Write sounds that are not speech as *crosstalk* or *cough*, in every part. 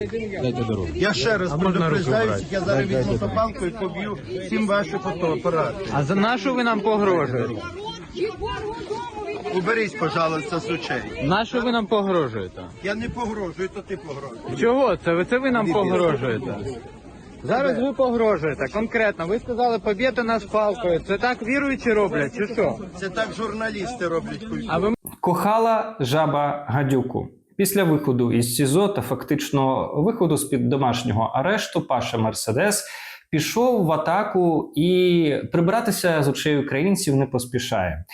Дайте дорогу. Я ще раз А предупреждаюсь, я зараз візьму топалку і поб'ю всім ваші фотоапарати. А за нашу ви нам погрожуєте? Уберіть, пожалуйста, з очей. Нашу ви нам погрожуєте? Я не погрожую, то ти погрожуєш. Чого це? Ви це ви нам погрожуєте? Зараз ви погрожуєте. Конкретно, ви сказали поб'єте нас палкою. Це так віруючі роблять, чи що? Це так журналісти роблять культуру. А ви Кохала жаба гадюку. Після виходу із СІЗО та фактично виходу з під домашнього арешту Паша Мерседес пішов в атаку і прибиратися з очей українців не поспішає.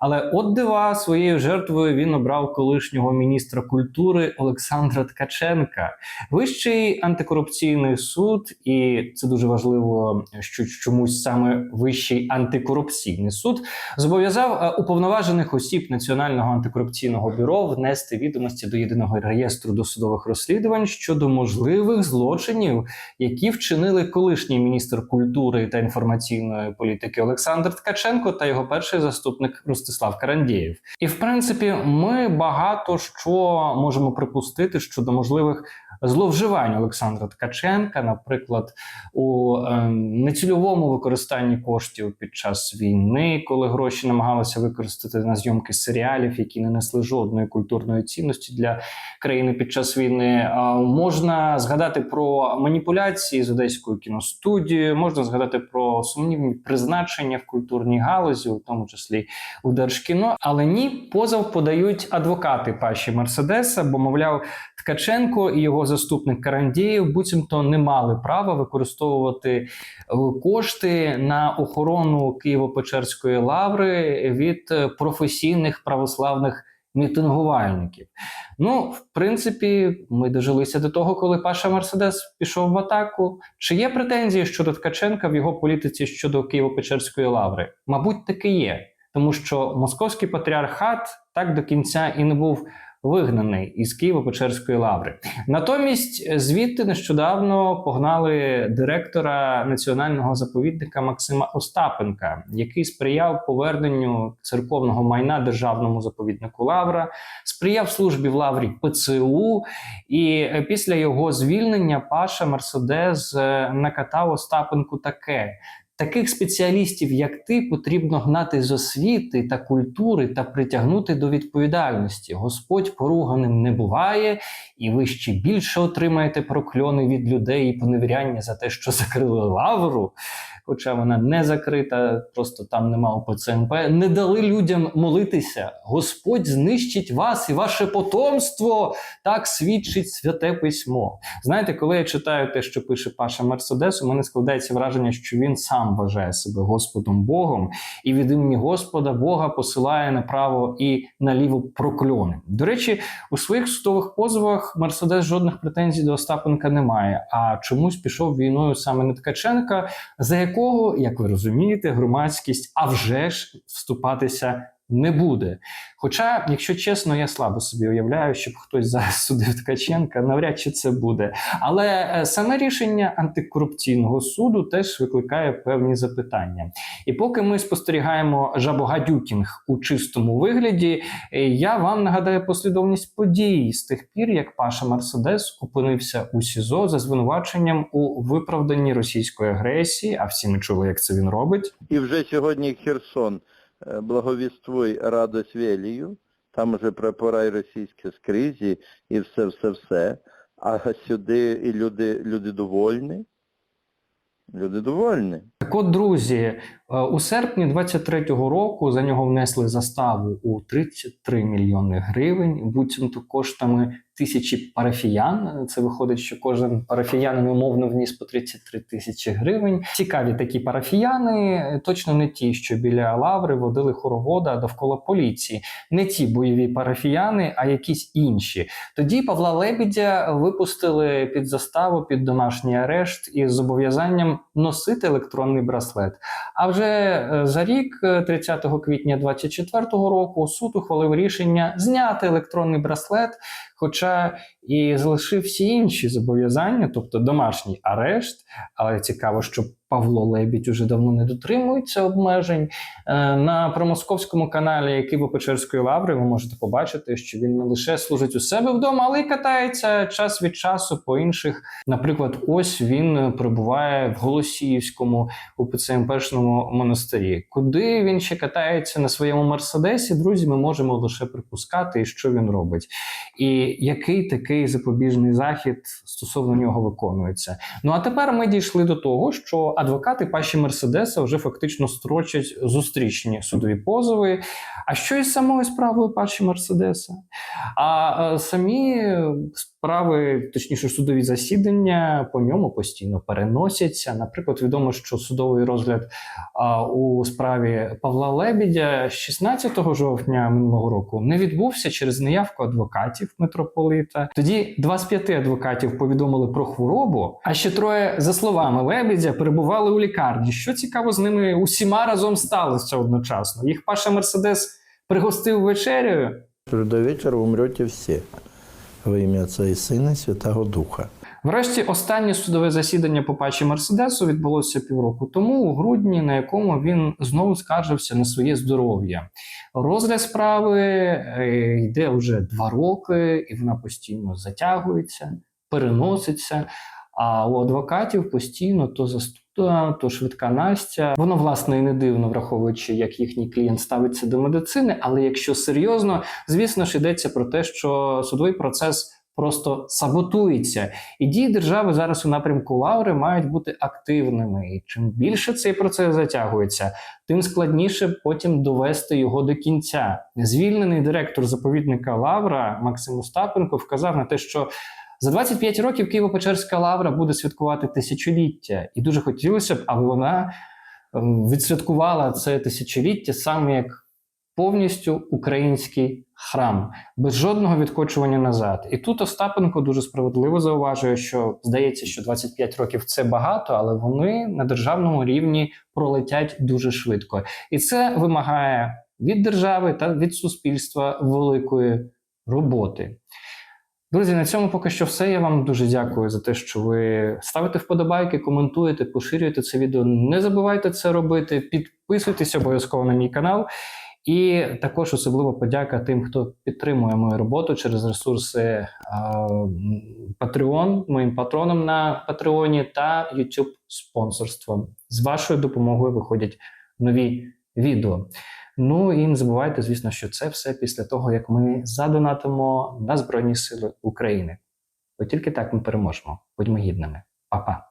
Але от дива своєю жертвою він обрав колишнього міністра культури Олександра Ткаченка. Вищий антикорупційний суд, і це дуже важливо, що чомусь саме вищий антикорупційний суд зобов'язав е, уповноважених осіб Національного антикорупційного бюро внести відомості до єдиного реєстру досудових розслідувань щодо можливих злочинів, які вчинили колишній міністр культури та інформаційної політики Олександр Ткаченко та його перший заступник Ростислав Карандєєв. І в принципі, ми багато що можемо припустити щодо можливих зловживань Олександра Ткаченка, наприклад, у е, нецільовому використанні коштів під час війни, коли гроші намагалися використати на зйомки серіалів, які не несли жодної культурної цінності для країни під час війни. А, можна згадати про маніпуляції з одеською кіностудією, можна згадати про сумнівні призначення в культурній галузі, у тому числі у Держкіно. Але ні, позов подають адвокати Паші Мерседеса, бо мовляв, Ткаченко і його заступник Карандєєв буцімто не мали права використовувати е, кошти на охорону Києво-Печерської лаври від е, професійних православних мітингувальників. Ну, в принципі, ми дожилися до того, коли Паша Мерседес пішов в атаку. Чи є претензії щодо Ткаченка в його політиці щодо Києво-Печерської лаври? Мабуть, таки є, тому що московський патріархат так до кінця і не був вигнаний із Києво-Печерської лаври. Натомість звідти нещодавно погнали директора національного заповідника Максима Остапенка, який сприяв поверненню церковного майна державному заповіднику Лавра, сприяв службі в лаврі ПЦУ. І е, після його звільнення Паша Мерседес е, накатав Остапенку таке. Таких спеціалістів, як ти, потрібно гнати з освіти та культури та притягнути до відповідальності. Господь поруганим не буває, і ви ще більше отримаєте прокльони від людей і поневіряння за те, що *laughs* закрили лавру. Хоча вона не закрита, просто там нема ОПЦМП. Не дали людям молитися. Господь знищить вас і ваше потомство. Так свідчить святе письмо. Знаєте, коли я читаю те, що пише Паша Мерседес, у мене складається враження, що він сам вважає себе Господом Богом, і від імені Господа Бога посилає направо і наліво прокльони. До речі, у своїх судових позовах Мерседес жодних претензій до Остапенка не має, а чомусь пішов війною саме на Ткаченка, за якого, як ви розумієте, громадськість а вже ж вступатися не буде. Хоча, якщо чесно, я слабо собі уявляю, щоб хтось зараз *laughs* судив Ткаченка, навряд чи це буде. Але е, саме рішення антикорупційного суду теж викликає певні запитання. І поки ми спостерігаємо жабогадюкінг у чистому вигляді, е, я вам нагадаю послідовність подій з тих пір, як Паша Мерседес опинився у СІЗО за звинуваченням у виправданні російської агресії. А всі ми чули, як це він робить. І вже сьогодні Херсон благовіствуй радость велію, там вже прапора російські скрізь і, і все, все, все. А сюди і люди, люди довольні. Люди довольні. Так от, друзі, е, у серпні 23-го року за нього внесли заставу у 33 мільйони гривень, буцімто коштами тисячі парафіян. Це виходить, що кожен парафіянин умовно вніс по 33 тисячі гривень. Цікаві такі парафіяни, е, точно не ті, що біля лаври водили хоровода довкола поліції, не ті бойові парафіяни, а якісь інші. Тоді Павла Лебідя випустили під заставу під домашній арешт із зобов'язанням носити електронний браслет. А вже е, за рік, е, 30 квітня 2024 року, суд ухвалив рішення зняти електронний браслет, хоча і залишив всі інші зобов'язання, тобто домашній арешт. Але цікаво, що Павло Лебідь уже давно не дотримується обмежень. Е, На промосковському каналі Києво-Печерської лаври ви можете побачити, що він не лише служить у себе вдома, але й катається час від часу по інших. Наприклад, ось він перебуває в Голосіївському у ПЦМПшному монастирі. Куди він ще катається на своєму мерседесі? Друзі, ми можемо лише припускати, що він робить, і який такий запобіжний захід стосовно нього виконується. Ну а тепер ми дійшли до того, що адвокати Паші Мерседеса вже фактично строчать зустрічні судові позови. А що із самою справою Паші Мерседеса? А е, самі справи, точніше, судові засідання по ньому постійно переносяться. Наприклад, відомо, що судовий розгляд а, у справі Павла Лебідя 16 жовтня минулого року не відбувся через неявку адвокатів митрополита. Тоді два з п'яти адвокатів повідомили про хворобу, а ще троє, за словами Лебідя, перебували у лікарні. Що цікаво, з ними усіма разом сталося одночасно. Їх Паша Мерседес пригостив вечерею. Що До вечора умрете всі. Во ім'я Отця і Сина і Святого Духа. Врешті останнє судове засідання по пачі Мерседесу відбулося півроку тому, у грудні, на якому він знову скаржився на своє здоров'я. Розгляд справи е, йде вже два роки, і вона постійно затягується, переноситься. А у адвокатів постійно то застуда, то швидка Настя. Воно власне і не дивно, враховуючи, як їхній клієнт ставиться до медицини. Але якщо серйозно, звісно ж йдеться про те, що судовий процес просто саботується. І дії держави зараз у напрямку Лаври мають бути активними. І чим більше цей процес затягується, тим складніше потім довести його до кінця. Звільнений директор заповідника Лавра Максим Остапенко вказав на те, що за 25 років Києво-Печерська лавра буде святкувати тисячоліття, і дуже хотілося б, аби вона ем, відсвяткувала це тисячоліття саме як повністю український храм, без жодного відкочування назад. І тут Остапенко дуже справедливо зауважує, що здається, що 25 років це багато, але вони на державному рівні пролетять дуже швидко. І це вимагає від держави та від суспільства великої роботи. Друзі, на цьому поки що все. Я вам дуже дякую за те, що ви ставите вподобайки, коментуєте, поширюєте це відео. Не забувайте це робити. Підписуйтесь обов'язково на мій канал. І також особливо подяка тим, хто підтримує мою роботу через ресурси е, Patreon, моїм патронам на Патреоні та YouTube спонсорством. З вашою допомогою виходять нові відео. Ну і не забувайте, звісно, що це все після того, як ми задонатимо на Збройні Сили України. Бо тільки так ми переможемо. Будьмо гідними. Па-па.